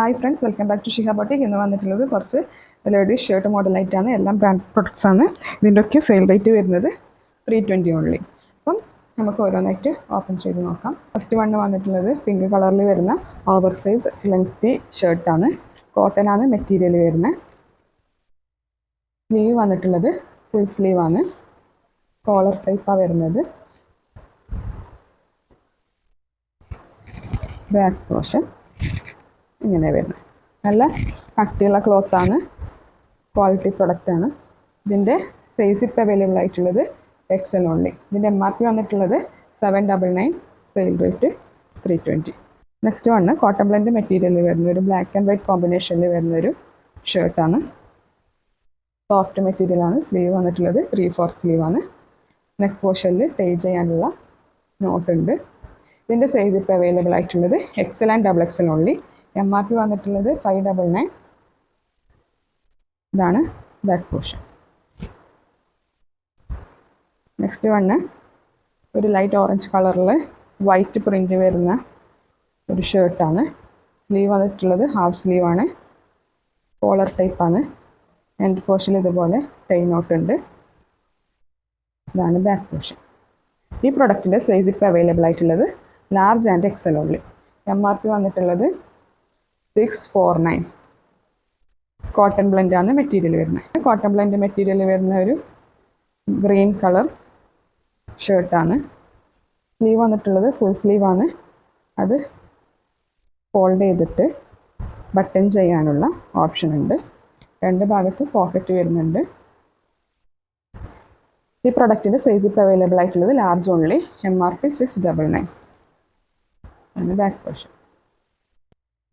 Hi friends welcome back to Shiha boutique ഇന്ന് വന്നിട്ടുള്ളത് കുറച്ച് ലേഡീസ് ഷർട്ട് മോഡലായിട്ടാണ് എല്ലാം ബ്രാൻഡ് പ്രൊഡക്ട്സ് ആണ്. ഇതിന്റെയൊക്കെ സെയിൽ റേറ്റ് വരുന്നത് ത്രീ ട്വന്റി ഓൺലി അപ്പം നമുക്ക് ഓരോന്നായിട്ട് ഓപ്പൺ ചെയ്ത് നോക്കാം. ഫസ്റ്റ് വണ്ണ് വന്നിട്ടുള്ളത് പിങ്ക് കളറിൽ വരുന്ന ഓവർ സൈസ് ലെങ്തി ഷർട്ടാണ് കോട്ടൺ ആണ് മെറ്റീരിയൽ വരുന്നത്. സ്ലീവ് വന്നിട്ടുള്ളത് ഫുൾ ആണ്. കോളർ ടൈപ്പാണ് വരുന്നത്. ബാക്ക് പോർഷൻ ഇങ്ങനെ വരുന്നത്. നല്ല കട്ടിയുള്ള ക്ലോത്താണ് ക്വാളിറ്റി പ്രൊഡക്റ്റാണ് ഇതിന്റെ സൈസ് ഇപ്പോൾ അവൈലബിൾ ആയിട്ടുള്ളത് എക്സൽ ഓൺലി ഇതിന്റെ എം ആർ പി വന്നിട്ടുള്ളത് seven double nine sale rate three twenty next one cotton blend മെറ്റീരിയലിൽ വരുന്ന ഒരു ബ്ലാക്ക് ആൻഡ് വൈറ്റ് കോമ്പിനേഷനിൽ വരുന്ന ഒരു ഷർട്ടാണ് സോഫ്റ്റ് മെറ്റീരിയലാണ് സ്ലീവ് വന്നിട്ടുള്ളത് ത്രീ ഫോർ സ്ലീവാണ് നെക്ക് പോർഷനിൽ പേ ചെയ്യാനുള്ള നോട്ട് ഉണ്ട്. ഇതിന്റെ സൈസ് ഇപ്പോൾ അവൈലബിൾ ആയിട്ടുള്ളത് XL and double XL only M R P വന്നിട്ടുള്ളത് ഫൈവ് ഡബിൾ നയൻ ഇതാണ് ബാക്ക് പോർഷൻ നെക്സ്റ്റ് വണ്ണ് ഒരു ലൈറ്റ് ഓറഞ്ച് കളറിൽ വൈറ്റ് പ്രിന്റ് വരുന്ന ഒരു ഷർട്ടാണ് സ്ലീവ് വന്നിട്ടുള്ളത് ഹാഫ് സ്ലീവാണ് കോളർ ടൈപ്പാണ് എൻഡ് പോർഷനിൽ ഇതുപോലെ ടൈ നോട്ട് ഉണ്ട്. ഇതാണ് ബാക്ക് പോർഷൻ ഈ പ്രൊഡക്റ്റിന്റെ സൈസ് ഇപ്പോൾ അവൈലബിൾ ആയിട്ടുള്ളത് large and XL only M R P വന്നിട്ടുള്ളത് six four nine cotton blend ആണ് മെറ്റീരിയൽ വരുന്നത്. കോട്ടൺ ബ്ലെൻഡ് മെറ്റീരിയൽ വരുന്ന ഒരു ഗ്രീൻ കളർ ഷർട്ടാണ് സ്ലീവ് വന്നിട്ടുള്ളത് ഫുൾ സ്ലീവ് ആണ്. അത് ഫോൾഡ് ചെയ്തിട്ട് ബട്ടൺ ചെയ്യാനുള്ള ഓപ്ഷൻ ഉണ്ട്. രണ്ട് ഭാഗത്ത് പോക്കറ്റ് വരുന്നുണ്ട്. ഈ പ്രൊഡക്റ്റിന്റെ സൈസ് ഇപ്പോൾ അവൈലബിൾ ആയിട്ടുള്ളത് large only M R P six double nine ആണ് back portion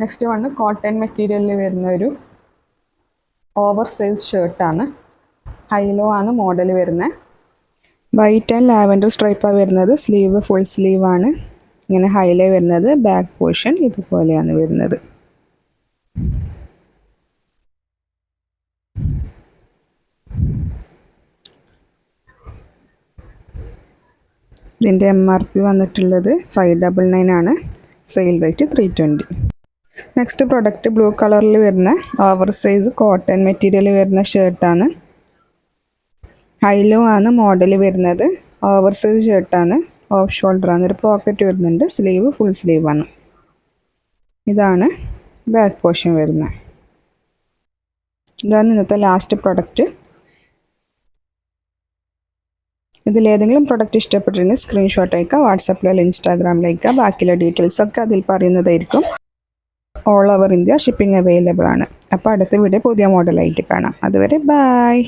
next one cotton മെറ്റീരിയലിൽ വരുന്ന ഒരു ഓവർ സൈസ് ഷർട്ടാണ് ഹൈലോ ആണ് മോഡൽ വരുന്നത് വൈറ്റ് ആൻഡ് ലാവൻഡർ സ്ട്രൈപ്പാണ് വരുന്നത്. സ്ലീവ് ഫുൾ സ്ലീവ് ആണ്. ഇങ്ങനെ ഹൈലോ വരുന്നത്. ബാക്ക് പോർഷൻ ഇതുപോലെയാണ് വരുന്നത്. ഇതിന്റെ എം ആർ പി വന്നിട്ടുള്ളത് ഫൈവ് ഡബിൾ നയൻ ആണ്. Sale rate three twenty next product blue കളറിൽ വരുന്ന ഓവർ സൈസ് കോട്ടൺ മെറ്റീരിയൽ വരുന്ന ഷർട്ടാണ് ഹൈലോ ആണ് മോഡൽ വരുന്നത്. ഓവർ സൈസ് ഷർട്ടാണ് ഓഫ് ഷോൾഡറാണ് ഒരു പോക്കറ്റ് വരുന്നുണ്ട്. സ്ലീവ് ഫുൾ സ്ലീവ് ആണ്. ഇതാണ് ബാക്ക് പോർഷൻ വരുന്നത്. ഇതാണ് ഇന്നത്തെ ലാസ്റ്റ് പ്രൊഡക്റ്റ് ഇതിലേതെങ്കിലും പ്രൊഡക്റ്റ് ഇഷ്ടപ്പെട്ടിരുന്നെങ്കിൽ സ്ക്രീൻഷോട്ട് അയക്കുക വാട്സപ്പിലോ അല്ലെങ്കിൽ ഇൻസ്റ്റാഗ്രാമിലേക്ക് ബാക്കിയുള്ള ഡീറ്റെയിൽസൊക്കെ അതിൽ പറയുന്നതായിരിക്കും. All over India shipping available ആണ്. അപ്പോൾ അടുത്ത വീഡിയോ പുതിയ മോഡലായിട്ട് കാണാം. അതുവരെ ബായ്